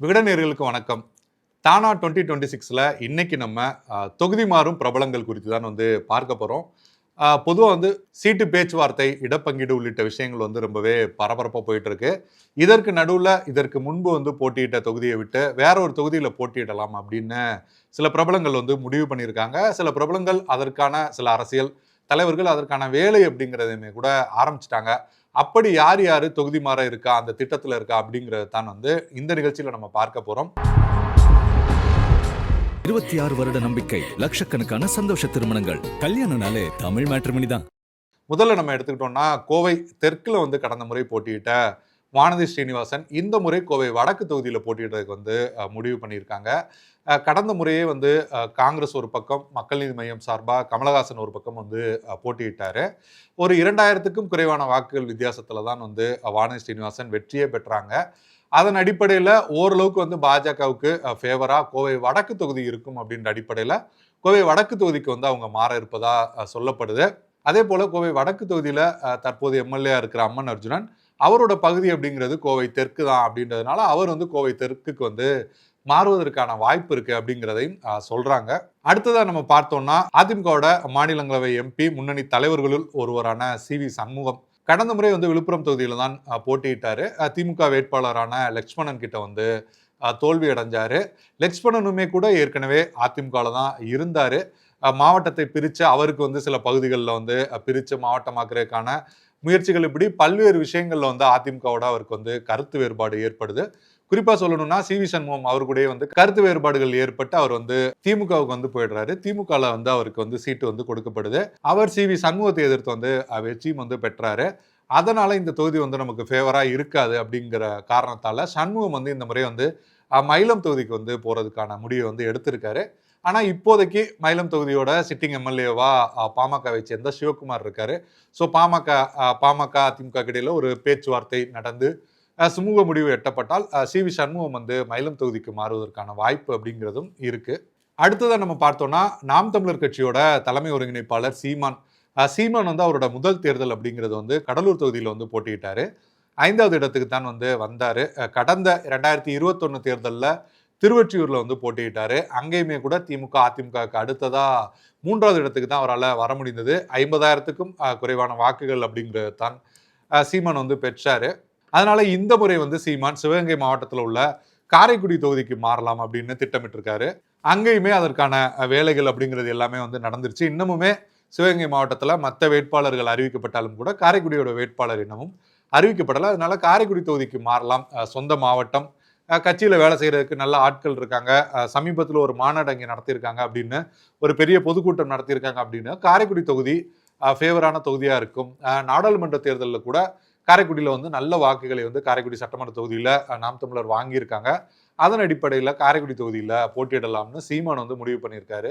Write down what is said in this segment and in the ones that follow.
விகடநேர்களுக்கு வணக்கம். தானா twenty twenty சிக்ஸில் இன்னைக்கு நம்ம தொகுதி மாறும் பிரபலங்கள் குறித்து தான் வந்து பார்க்க போகிறோம் பொதுவாக வந்து சீட்டு பேச்சுவார்த்தை இடப்பங்கீடு உள்ளிட்ட விஷயங்கள் வந்து ரொம்பவே பரபரப்பாக போயிட்டுருக்கு. இதற்கு நடுவில் இதற்கு முன்பு வந்து போட்டியிட்ட தொகுதியை விட்டு வேற ஒரு தொகுதியில் போட்டியிடலாம் அப்படின்னு சில பிரபலங்கள் வந்து முடிவு பண்ணியிருக்காங்க. சில பிரபலங்கள் அதற்கான சில அரசியல் தலைவர்கள் அதற்கான வேலை அப்படிங்கிறதையுமே கூட ஆரம்பிச்சிட்டாங்க. அப்படி யார் யார் தொகுதி மாற இருக்கா அந்த திட்டத்தில் இருக்கா அப்படிங்கிறது தான் வந்து இந்த நிகழ்ச்சியில் நம்ம பார்க்க போகிறோம் இருபத்தி ஆறு வருட நம்பிக்கை லட்சக்கணக்கான சந்தோஷ திருமணங்கள். கல்யாணம்னாலே தமிழ் மேட்ரிமணி தான். முதல்ல நம்ம எடுத்துக்கிட்டோம்னா கோவை தெற்குல வந்து கடந்த முறை போட்டியிட்ட வானதி ஸ்ரீனிவாசன் இந்த முறை கோவை வடக்கு தொகுதியில் போட்டியிடுறதுக்கு வந்து முடிவு பண்ணியிருக்காங்க. கடந்த முறையே வந்து காங்கிரஸ் ஒரு பக்கம் மக்கள் நீதி மையம் சார்பாக கமலஹாசன் ஒரு பக்கம் வந்து போட்டியிட்டார். ஒரு இரண்டாயிரத்துக்கும் குறைவான வாக்குகள் வித்தியாசத்தில் தான் வந்து வானதி ஸ்ரீனிவாசன் வெற்றியே பெற்றாங்க. அதன் அடிப்படையில் ஓரளவுக்கு வந்து பாஜகவுக்கு ஃபேவராக கோவை வடக்கு தொகுதி இருக்கும் அப்படின்ற அடிப்படையில் கோவை வடக்கு தொகுதிக்கு வந்து அவங்க மாற இருப்பதாக சொல்லப்படுது. அதே போல் கோவை வடக்கு தொகுதியில் தற்போது எம்எல்ஏ இருக்கிற அம்மன் அர்ஜுனன் அவரோட பகுதி அப்படிங்கிறது கோவை தெற்கு தான் அப்படின்றதுனால அவர் வந்து கோவை தெற்குக்கு வந்து மாறுவதற்கான வாய்ப்பு இருக்கு அப்படிங்கிறதையும் சொல்றாங்க. அடுத்ததாக நம்ம பார்த்தோம்னா அதிமுகவோட மாநிலங்களவை எம்பி முன்னணி தலைவர்களுள் ஒருவரான சி வி சண்முகம். கடந்த முறை வந்து விழுப்புரம் தொகுதியில் தான் போட்டியிட்டாரு. திமுக வேட்பாளரான லக்ஷ்மணன் கிட்ட வந்து தோல்வி அடைஞ்சாரு. லக்ஷ்மணனுமே கூட ஏற்கனவே அதிமுகவில் தான் இருந்தாரு. மாவட்டத்தை பிரித்து அவருக்கு வந்து சில பகுதிகளில் வந்து பிரித்து மாவட்டமாக்குறதுக்கான முயற்சிகள் இப்படி பல்வேறு விஷயங்கள்ல வந்து அதிமுகவோட அவருக்கு வந்து கருத்து வேறுபாடு ஏற்படுது. குறிப்பாக சொல்லணும்னா சி வி சண்முகம் அவர் வந்து கருத்து வேறுபாடுகள் ஏற்பட்டு அவர் வந்து திமுகவுக்கு வந்து போயிடுறாரு. திமுகவில் வந்து அவருக்கு வந்து சீட்டு வந்து கொடுக்கப்படுது. அவர் சி வி சண்முகத்தை எதிர்த்து வந்து வெற்றியும் வந்து பெற்றாரு. அதனால் இந்த தொகுதி வந்து நமக்கு ஃபேவராக இருக்காது அப்படிங்கிற காரணத்தால் சண்முகம் வந்து இந்த முறை வந்து மயிலம் தொகுதிக்கு வந்து போகிறதுக்கான முடிவை வந்து எடுத்திருக்காரு. ஆனால் இப்போதைக்கு மயிலம் தொகுதியோட சிட்டிங் எம்எல்ஏவா பாமகவை சேர்ந்த சிவகுமார் இருக்காரு. ஸோ பாமக பாமக அதிமுக இடையில ஒரு பேச்சுவார்த்தை நடந்து சுமூக முடிவு எட்டப்பட்டால் சி. வி. சண்முகம் வந்து மயிலம் தொகுதிக்கு மாறுவதற்கான வாய்ப்பு அப்படிங்கிறதும் இருக்கு. அடுத்ததாக நம்ம பார்த்தோம்னா நாம் தமிழர் கட்சியோட தலைமை ஒருங்கிணைப்பாளர் சீமான். சீமான் வந்து அவரோட முதல் தேர்தல் அப்படிங்கிறது வந்து கடலூர் தொகுதியில் வந்து போட்டியிட்டாரு. ஐந்தாவது இடத்துக்கு தான் வந்து வந்தார். கடந்த ரெண்டாயிரத்தி இருபத்தொன்னு தேர்தலில் திருவொற்றியூரில் வந்து போட்டியிட்டார். அங்கேயுமே கூட திமுக அதிமுகவுக்கு அடுத்ததாக மூன்றாவது இடத்துக்கு தான் அவரால் வர முடிந்தது. ஐம்பதாயிரத்துக்கும் குறைவான வாக்குகள் அப்படிங்கிறது தான் சீமான் வந்து பெற்றார். அதனால் இந்த முறை வந்து சீமான் சிவகங்கை மாவட்டத்தில் உள்ள காரைக்குடி தொகுதிக்கு மாறலாம் அப்படின்னு திட்டமிட்டிருக்காரு. அங்கேயுமே அதற்கான வேலைகள் அப்படிங்கிறது எல்லாமே வந்து நடந்துருச்சு. இன்னமுமே சிவகங்கை மாவட்டத்தில் மற்ற வேட்பாளர்கள் அறிவிக்கப்பட்டாலும் கூட காரைக்குடியோட வேட்பாளர் இன்னமும் அறிவிக்கப்படலை. அதனால காரைக்குடி தொகுதிக்கு மாறலாம். சொந்த மாவட்டம் கட்சியில் வேலை செய்கிறதுக்கு நல்ல ஆட்கள் இருக்காங்க. சமீபத்தில் ஒரு மாநாடு அங்கே நடத்தியிருக்காங்க அப்படின்னு ஒரு பெரிய பொதுக்கூட்டம் நடத்தியிருக்காங்க அப்படின்னு. காரைக்குடி தொகுதி ஃபேவரான தொகுதியாக இருக்கும். நாடாளுமன்ற தேர்தலில் கூட காரைக்குடியில் வந்து நல்ல வாக்குகளை வந்து காரைக்குடி சட்டமன்ற தொகுதியில் நாம் தமிழர் வாங்கியிருக்காங்க. அதன் அடிப்படையில் காரைக்குடி தொகுதியில் போட்டியிடலாம்னு சீமான் வந்து முடிவு பண்ணியிருக்காரு.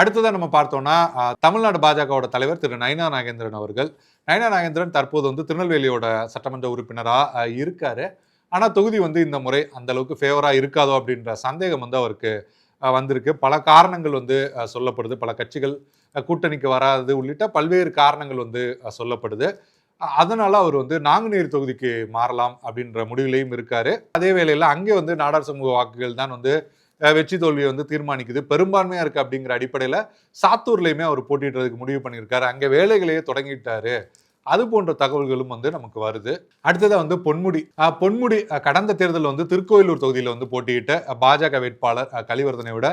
அடுத்ததாக நம்ம பார்த்தோம்னா தமிழ்நாடு பாஜகவோட தலைவர் திரு நயனா நாகேந்திரன் அவர்கள். நயனா நாகேந்திரன் தற்போது வந்து திருநெல்வேலியோட சட்டமன்ற உறுப்பினராக இருக்காரு. ஆனால் தொகுதி வந்து இந்த முறை அந்த அளவுக்கு ஃபேவராக இருக்காதோ அப்படின்ற சந்தேகம் வந்து அவருக்கு வந்திருக்கு. பல காரணங்கள் வந்து சொல்லப்படுது. பல கட்சிகள் கூட்டணிக்கு வராது உள்ளிட்ட பல்வேறு காரணங்கள் வந்து சொல்லப்படுது. அதனால் அதனால அவர் வந்து நாங்குநேரி தொகுதிக்கு மாறலாம் அப்படின்ற முடிவிலையும் இருக்காரு. அதே வேளையில் அங்கே வந்து நாடார் சமூக வாக்குகள் தான் வந்து வெற்றி தோல்வியை வந்து தீர்மானிக்குது. பெரும்பான்மையாக இருக்குது அப்படிங்கிற அடிப்படையில் சாத்தூர்லேயுமே அவர் போட்டிடுறதுக்கு முடிவு பண்ணியிருக்காரு. அங்கே வேலைகளையே தொடங்கிட்டாரு. அது போன்ற தகவல்களும் வந்து நமக்கு வருது. அடுத்ததாக வந்து பொன்முடி. பொன்முடி கடந்த தேர்தலில் வந்து திருக்கோயிலூர் தொகுதியில் வந்து போட்டியிட்ட பாஜக வேட்பாளர் கலிவர்தனை விட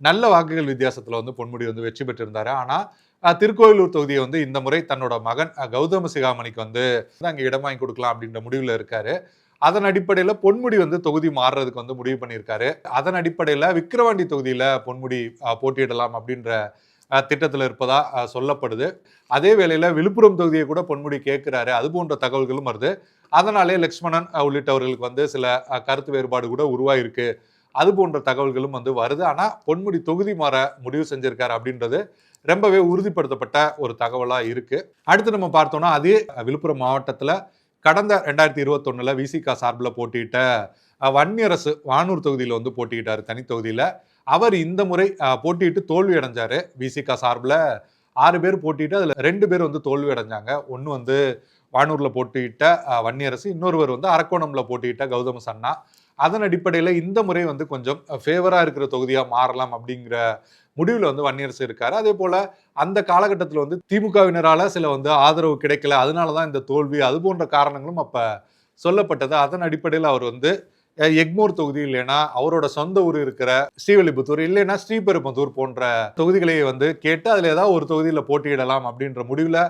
நல்ல வாக்குகள் வித்தியாசத்தில் வந்து பொன்முடி வந்து வெற்றி பெற்றிருந்தார். ஆனால் திருக்கோயிலூர் தொகுதியை வந்து இந்த முறை தன்னோட மகன் கௌதம சிகாமணிக்கு வந்து அங்கே இடம் வாங்கி கொடுக்கலாம் அப்படின்ற முடிவில் இருக்காரு. அதன் அடிப்படையில் பொன்முடி வந்து தொகுதி மாறுறதுக்கு வந்து முடிவு பண்ணியிருக்காரு. அதன் அடிப்படையில் விக்கிரவாண்டி தொகுதியில் பொன்முடி போட்டியிடலாம் அப்படின்ற திட்டத்தில் இருப்பதா சொல்லப்படுது. அதே வேளையில் விழுப்புரம் தொகுதியை கூட பொன்முடி கேட்கிறாரு. அது போன்ற தகவல்களும் வருது. அதனாலே லக்ஷ்மணன் உள்ளிட்டவர்களுக்கு வந்து சில கருத்து வேறுபாடு கூட உருவாயிருக்கு. அது போன்ற தகவல்களும் வந்து வருது. ஆனால் பொன்முடி தொகுதி மாற முடிவு செஞ்சிருக்காரு அப்படின்றது ரொம்பவே உறுதிப்படுத்தப்பட்ட ஒரு தகவலாக இருக்குது அடுத்து நம்ம பார்த்தோம்னா அதே விழுப்புரம் மாவட்டத்தில் கடந்த ரெண்டாயிரத்தி இருபத்தொன்னுல விசிகா சார்பில் போட்டியிட்ட வன்னியரசு வானூர் தொகுதியில் வந்து போட்டியிட்டார் தனி தொகுதியில். அவர் இந்த முறை அஹ், போட்டியிட்டு தோல்வி அடைஞ்சாரு. விசிகா சார்பில் ஆறு பேர் போட்டிட்டு அதில் ரெண்டு பேர் வந்து தோல்வி அடைஞ்சாங்க. ஒன்று வந்து வானூரில் போட்டியிட்ட வன்னியரசு இன்னொருவர் வந்து அரக்கோணமில் போட்டியிட்ட கௌதம சன்னா. அதன் அடிப்படையில் இந்த முறை வந்து கொஞ்சம் ஃபேவராக இருக்கிற தொகுதியாக மாறலாம் அப்படிங்கிற முடிவில் வந்து வன்னியரசு இருக்கார். அதே போல் அந்த காலகட்டத்தில் வந்து திமுகவினரால் சில வந்து ஆதரவு கிடைக்கல. அதனால தான் இந்த தோல்வி அது போன்ற காரணங்களும் அப்போ சொல்லப்பட்டது. அதன் அடிப்படையில் அவர் வந்து எக்மோர் தொகுதி இல்லைன்னா அவரோட சொந்த ஊர் இருக்கிற ஸ்ரீவில்லிபுத்தூர் இல்லைன்னா ஸ்ரீபெரும்புத்தூர் போன்ற தொகுதிகளை வந்து கேட்டு அதில் ஏதாவது ஒரு தொகுதியில் போட்டியிடலாம் அப்படின்ற முடிவில்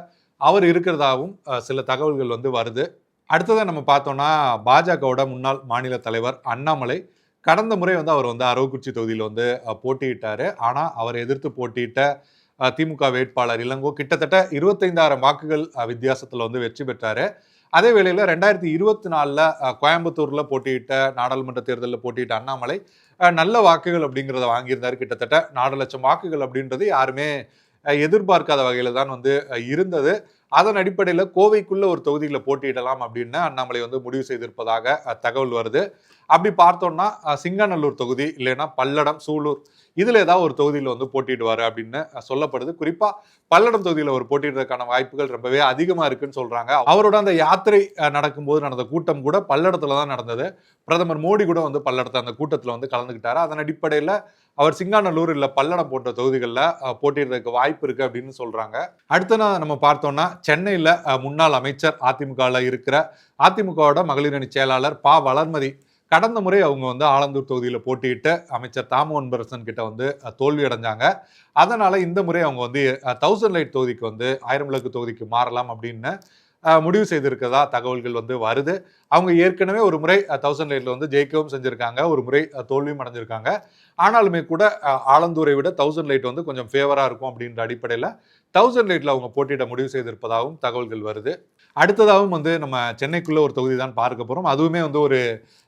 அவர் இருக்கிறதாகவும் சில தகவல்கள் வந்து வருது. அடுத்ததாக நம்ம பார்த்தோம்னா பாஜகவோட முன்னாள் மாநில தலைவர் அண்ணாமலை கடந்த முறை வந்து அவர் வந்து அரவக்குறிச்சி தொகுதியில் வந்து போட்டியிட்டார். ஆனால் அவர் எதிர்த்து போட்டியிட்ட திமுக வேட்பாளர் இளங்கோ கிட்டத்தட்ட இருபத்தைந்தாயிரம் வாக்குகள் வித்தியாசத்தில் வந்து வெற்றி பெற்றார். அதே வேளையில் ரெண்டாயிரத்தி இருபத்தி நாலில் கோயம்புத்தூரில் போட்டியிட்ட நாடாளுமன்ற தேர்தலில் போட்டியிட்ட அண்ணாமலை நல்ல வாக்குகள் அப்படிங்கிறத வாங்கியிருந்தார் கிட்டத்தட்ட. நாலு லட்சம் வாக்குகள் அப்படின்றது யாருமே எதிர்பார்க்காத வகையில் தான் வந்து இருந்தது. அதன் அடிப்படையில் கோவைக்குள்ள ஒரு தொகுதியில் போட்டியிடலாம் அப்படின்னு அண்ணாமலை வந்து முடிவு செய்திருப்பதாக தகவல் வருது. அப்படி பார்த்தோம்னா சிங்காநல்லூர் தொகுதி இல்லைன்னா பல்லடம் சூலூர் இதில் ஏதாவது ஒரு தொகுதியில் வந்து போட்டிடுவார் அப்படின்னு சொல்லப்படுது. குறிப்பாக பல்லடம் தொகுதியில் அவர் போட்டிடுறதுக்கான வாய்ப்புகள் ரொம்பவே அதிகமாக இருக்குன்னு சொல்கிறாங்க அவரோட அந்த யாத்திரை நடக்கும்போது நடந்த கூட்டம் கூட பல்லடத்தில் தான் நடந்தது. பிரதமர் மோடி கூட வந்து பல்லடத்தை அந்த கூட்டத்தில் வந்து கலந்துக்கிட்டாரு. அதன் அடிப்படையில் அவர் சிங்காநல்லூர் இல்லை பல்லடம் போன்ற தொகுதிகளில் போட்டிடுறதுக்கு வாய்ப்பு இருக்குது அப்படின்னு சொல்கிறாங்க அடுத்து நான் நம்ம பார்த்தோம்னா சென்னையில் முன்னாள் அமைச்சர் அதிமுகவில் இருக்கிற அதிமுகவோட மகளிர் அணி செயலாளர் பா. வளர்மதி கடந்த முறை அவங்க வந்து ஆலந்தூர் தொகுதியில் போட்டியிட்டு அமைச்சர் தாமு அன்பரசன் கிட்ட வந்து தோல்வி அடைஞ்சாங்க. அதனால இந்த முறை அவங்க வந்து தௌசண்ட் லைட் தொகுதிக்கு வந்து ஆயிரம் விளக்கு தொகுதிக்கு மாறலாம் அப்படின்னு முடிவு செய்திருக்கிறதா தகவல்கள் வந்து வருது. அவங்க ஏற்கனவே ஒரு முறை தௌசண்ட் லைட்ல வந்து ஜெயிக்கவும் செஞ்சிருக்காங்க. ஒரு முறை தோல்வியும் அடைஞ்சிருக்காங்க. ஆனாலுமே கூட ஆலந்தூரை விட தௌசண்ட் லைட் வந்து கொஞ்சம் ஃபேவரா இருக்கும் அப்படின்ற அடிப்படையில் தௌசண்ட் லைட்ல அவங்க போட்டியிட முடிவு செய்திருப்பதாகவும் தகவல்கள் வருது. அடுத்ததாகவும் வந்து நம்ம சென்னைக்குள்ள ஒரு தொகுதி தான் பார்க்க போறோம். அதுவுமே வந்து ஒரு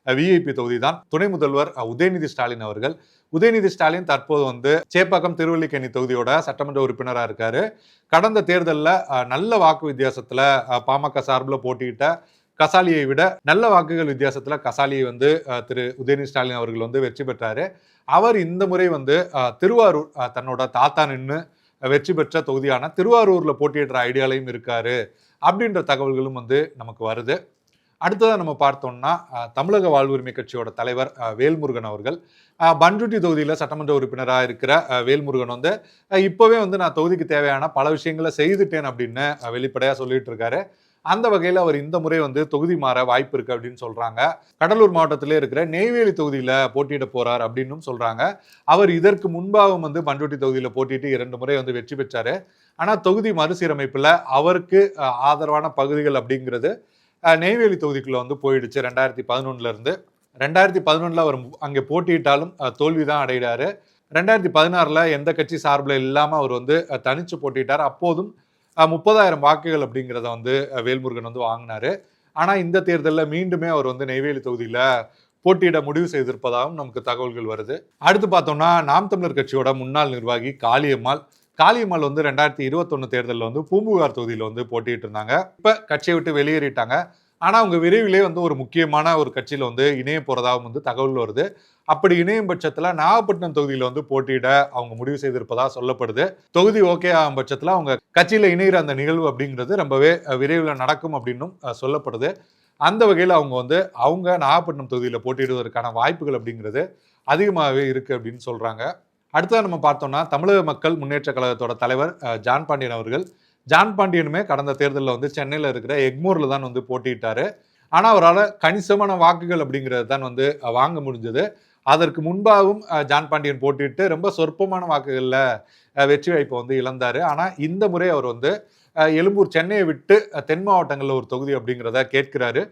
விஐபி தொகுதி தான். துணை முதல்வர் உதயநிதி ஸ்டாலின் அவர்கள். உதயநிதி ஸ்டாலின் தற்போது வந்து சேப்பாக்கம் திருவல்லிக்கேணி தொகுதியோட சட்டமன்ற உறுப்பினராக இருக்காரு. கடந்த தேர்தலில் நல்ல வாக்கு வித்தியாசத்தில் பாமக சார்பில் போட்டியிட்ட கசாலியை விட நல்ல வாக்குகள் வித்தியாசத்தில் கசாலியை வந்து திரு உதயநிதி ஸ்டாலின் அவர்கள் வந்து வெற்றி பெற்றாரு. அவர் இந்த முறை வந்து திருவாரூர் தன்னோட தாத்தா நின்று வெற்றி பெற்ற தொகுதியான திருவாரூரில் போட்டியிடுற ஐடியாலையும் இருக்காரு அப்படின்ற தகவல்களும் வந்து நமக்கு வருது. அடுத்ததாக நம்ம பார்த்தோம்னா தமிழக வாழ்வுரிமை கட்சியோட தலைவர் வேல்முருகன் அவர்கள். அஹ், பண்ருட்டி தொகுதியில் சட்டமன்ற உறுப்பினராக இருக்கிற வேல்முருகன் வந்து இப்போவே வந்து நான் தொகுதிக்கு தேவையான பல விஷயங்களை செய்துட்டேன் அப்படின்னு வெளிப்படையாக சொல்லிட்டு இருக்காரு. அந்த வகையில் அவர் இந்த முறை வந்து தொகுதி மாற வாய்ப்பு இருக்கு அப்படின்னு சொல்றாங்க. கடலூர் மாவட்டத்திலே இருக்கிற நெய்வேலி தொகுதியில் போட்டியிட போறார் அப்படின்னும் சொல்றாங்க. அவர் இதற்கு முன்பாகவும் வந்து பண்ருட்டி தொகுதியில் போட்டிட்டு இரண்டு முறை வந்து வெற்றி பெற்றாரு. ஆனால் தொகுதி மறுசீரமைப்பில் அவருக்கு ஆதரவான பகுதிகள் அப்படிங்கிறது நெய்வேலி தொகுதிக்குள்ள வந்து போயிடுச்சு ரெண்டாயிரத்தி பதினொன்னுல இருந்து. ரெண்டாயிரத்தி பதினொன்றில் அவர் அங்கே போட்டியிட்டாலும் தோல்வி தான் அடைகிறாரு. ரெண்டாயிரத்தி பதினாறில் எந்த கட்சி சார்பில் இல்லாமல் அவர் வந்து தனித்து தனிச்சு போட்டிட்டார் அப்போதும் முப்பதாயிரம் வாக்குகள் அப்படிங்கிறத வந்து வேல்முருகன் வந்து வாங்கினாரு. ஆனால் இந்த தேர்தலில் மீண்டுமே அவர் வந்து நெய்வேலி தொகுதியில் போட்டியிட முடிவு செய்திருப்பதாகவும் நமக்கு தகவல்கள் வருது. அடுத்து பார்த்தோம்னா நாம் தமிழர் கட்சியோட முன்னாள் நிர்வாகி காளியம்மாள். காளியம்மாள் வந்து ரெண்டாயிரத்தி இருபத்தொன்னு தேர்தலில் வந்து பூம்புகார் தொகுதியில் வந்து போட்டிட்டு இருந்தாங்க இப்போ கட்சியை விட்டு வெளியேறிட்டாங்க. ஆனால் அவங்க விரைவிலே வந்து ஒரு முக்கியமான ஒரு கட்சியில் வந்து இணைய போகிறதாகவும் வந்து தகவல் வருது. அப்படி இணையும் பட்சத்தில் நாகப்பட்டினம் தொகுதியில் வந்து போட்டியிட அவங்க முடிவு செய்திருப்பதாக சொல்லப்படுது. தொகுதி ஓகே ஆகும் பட்சத்தில் அவங்க கட்சியில் இணைகிற அந்த நிகழ்வு அப்படிங்கிறது ரொம்பவே விரைவில் நடக்கும் அப்படின்னும் சொல்லப்படுது. அந்த வகையில் அவங்க வந்து அவங்க நாகப்பட்டினம் தொகுதியில் போட்டியிடுவதற்கான வாய்ப்புகள் அப்படிங்கிறது அதிகமாகவே இருக்குது அப்படின்னு சொல்கிறாங்க அடுத்தது நம்ம பார்த்தோம்னா தமிழக மக்கள் முன்னேற்ற கழகத்தோட தலைவர் ஜான் பாண்டியன் அவர்கள் ஜான் பாண்டியனுமே கடந்த தேர்தலில் வந்து சென்னையில் இருக்கிற எக்மோரில் தான் வந்து போட்டியிட்டாரு. ஆனால் அவரால் கணிசமான வாக்குகள் அப்படிங்கிறது தான் வந்து வாங்க முடிஞ்சது. அதற்கு முன்பாகவும் ஜான் பாண்டியன் போட்டிட்டு ரொம்ப சொற்பமான வாக்குகளில் வெற்றி வாய்ப்பை வந்து இழந்தார். ஆனால் இந்த முறை அவர் வந்து எழும்பூர் சென்னையை விட்டு தென் மாவட்டங்களில் ஒரு தொகுதி அப்படிங்கிறத கேட்கிறாரு.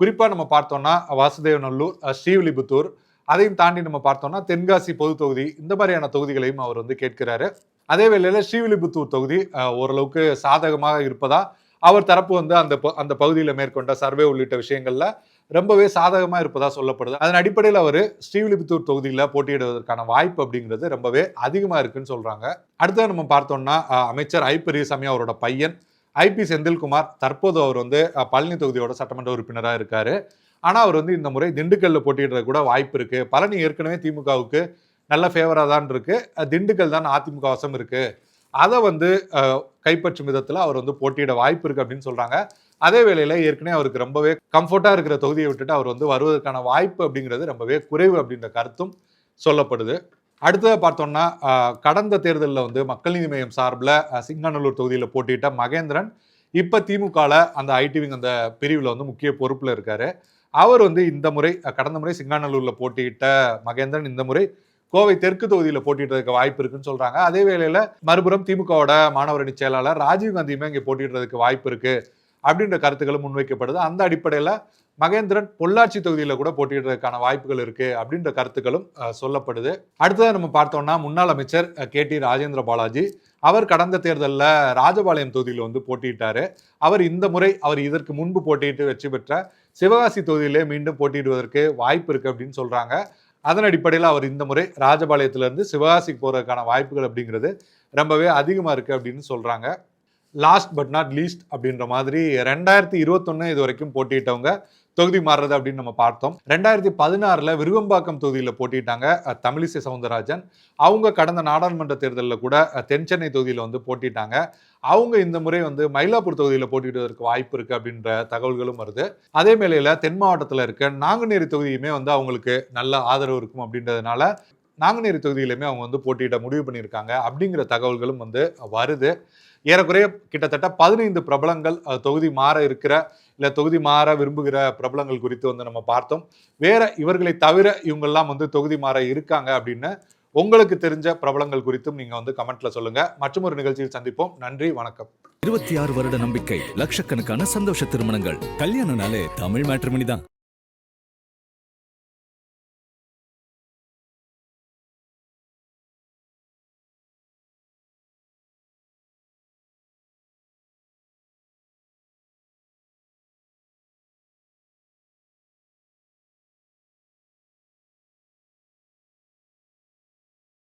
குறிப்பாக நம்ம பார்த்தோம்னா வாசுதேவநல்லூர் ஸ்ரீவில்லிபுத்தூர் அதையும் தாண்டி நம்ம பார்த்தோம்னா தென்காசி பொது தொகுதி இந்த மாதிரியான தொகுதிகளையும் அவர் வந்து கேட்கிறாரு. அதே வேளையில் ஸ்ரீவில்லிபுத்தூர் தொகுதி ஓரளவுக்கு சாதகமாக இருப்பதா அவர் தரப்பு வந்து அந்த ப- அந்த பகுதியில் மேற்கொண்ட சர்வே உள்ளிட்ட விஷயங்களில் ரொம்பவே சாதகமாக இருப்பதாக சொல்லப்படுது. அதன் அடிப்படையில் அவர் ஸ்ரீவில்லிபுத்தூர் தொகுதியில் போட்டியிடுவதற்கான வாய்ப்பு அப்படிங்கிறது ரொம்பவே அதிகமாக இருக்குன்னு சொல்கிறாங்க அடுத்தது நம்ம பார்த்தோம்னா அமைச்சர் ஐ. பெரியசாமி அவரோட பையன் ஐபி செந்தில்குமார். தற்போது அவர் வந்து பழனி தொகுதியோட சட்டமன்ற உறுப்பினராக இருக்கார். ஆனால் அவர் வந்து இந்த முறை திண்டுக்கல்லில் போட்டியிடுறது கூட வாய்ப்பு இருக்குது பழனி ஏற்கனவே திமுகவுக்கு நல்ல ஃபேவராக தான் இருக்குது திண்டுக்கல் தான் அதிமுக வசம் இருக்குது அதை வந்து கைப்பற்றும் விதத்தில் அவர் வந்து போட்டியிட வாய்ப்பு இருக்குது அப்படின்னு சொல்கிறாங்க அதே வேளையில் ஏற்கனவே அவருக்கு ரொம்பவே கம்ஃபர்ட்டாக இருக்கிற தொகுதியை விட்டுட்டு அவர் வந்து வருவதற்கான வாய்ப்பு அப்படிங்கிறது ரொம்பவே குறைவு அப்படின்ற கருத்தும் சொல்லப்படுது. அடுத்ததாக பார்த்தோம்னா கடந்த தேர்தலில் வந்து மக்கள் நீதி மையம் சார்பில் சிங்காநல்லூர் தொகுதியில் போட்டியிட்ட மகேந்திரன் இப்போ திமுகவில் அந்த ஐடிவிங் அந்த பிரிவில் வந்து முக்கிய பொறுப்பில் இருக்கார். அவர் வந்து இந்த முறை கடந்த முறை சிங்காநல்லூரில் போட்டியிட்ட மகேந்திரன் இந்த முறை கோவை தெற்கு தொகுதியில் போட்டியிடுறதுக்கு வாய்ப்பு இருக்குன்னு சொல்றாங்க. அதே வேளையில மறுபுறம் திமுகவோட மாணவரணி செயலாளர் ராஜீவ் காந்தியுமே இங்கே போட்டிடுறதுக்கு வாய்ப்பு இருக்கு அப்படின்ற கருத்துக்களும் முன்வைக்கப்படுது. அந்த அடிப்படையில் மகேந்திரன் பொள்ளாச்சி தொகுதியில் கூட போட்டியிடுறதுக்கான வாய்ப்புகள் இருக்கு அப்படின்ற கருத்துக்களும் சொல்லப்படுது. அடுத்ததாக நம்ம பார்த்தோம்னா முன்னாள் அமைச்சர் கே. டி. ராஜேந்திர பாலாஜி. அவர் கடந்த தேர்தலில் ராஜபாளையம் தொகுதியில் வந்து போட்டியிட்டாரு. அவர் இந்த முறை அவர் இதற்கு முன்பு போட்டியிட்டு வெற்றி பெற்ற சிவகாசி தொகுதியிலே மீண்டும் போட்டியிடுவதற்கு வாய்ப்பு இருக்கு அப்படின்னு சொல்றாங்க. அதன் அடிப்படையில் அவர் இந்த முறை ராஜபாளையத்திலேருந்து சிவகாசிக்கு போகிறதுக்கான வாய்ப்புகள் அப்படிங்கிறது ரொம்பவே அதிகமாக இருக்குது அப்படின்னு சொல்கிறாங்க லாஸ்ட் பட் நாட் லீஸ்ட் அப்படின்ற மாதிரி ரெண்டாயிரத்தி இருபத்தொன்னு இது வரைக்கும் போட்டியிட்டவங்க தொகுதி மாறுறது அப்படின்னு நம்ம பார்த்தோம். ரெண்டாயிரத்தி பதினாறில் விருகம்பாக்கம் தொகுதியில் போட்டிட்டாங்க தமிழிசை சவுந்தரராஜன். அவங்க கடந்த நாடாளுமன்ற தேர்தலில் கூட தென் சென்னை தொகுதியில் வந்து போட்டிட்டாங்க அவங்க இந்த முறை வந்து மயிலாப்பூர் தொகுதியில் போட்டிடுவதற்கு வாய்ப்பு இருக்குது அப்படின்ற தகவல்களும் வருது. அதே மேலையில் தென் மாவட்டத்தில் இருக்க நாங்குநேரி தொகுதியுமே வந்து அவங்களுக்கு நல்ல ஆதரவு இருக்கும் அப்படின்றதுனால நாங்குநேரி தொகுதியிலுமே அவங்க வந்து போட்டியிட முடிவு பண்ணியிருக்காங்க அப்படிங்கிற தகவல்களும் வந்து வருது. ஏறக்குறைய கிட்டத்தட்ட பதினைந்து பிரபலங்கள் தொகுதி மாற இருக்கிற இல்லை தொகுதி மாற விரும்புகிற பிரபலங்கள் குறித்து வந்து நம்ம பார்த்தோம். வேற இவர்களை தவிர இவங்கெல்லாம் வந்து தொகுதி மாற இருக்காங்க அப்படின்னு உங்களுக்கு தெரிஞ்ச பிரபலங்கள் குறித்தும் நீங்க வந்து கமெண்ட்ல சொல்லுங்க. மற்றும் ஒரு நிகழ்ச்சியில் சந்திப்போம். நன்றி வணக்கம். இருபத்தி ஆறு வருட நம்பிக்கை லட்சக்கணக்கான சந்தோஷ திருமணங்கள். கல்யாணம்னாலே தமிழ் மேட்ரிமணி தான்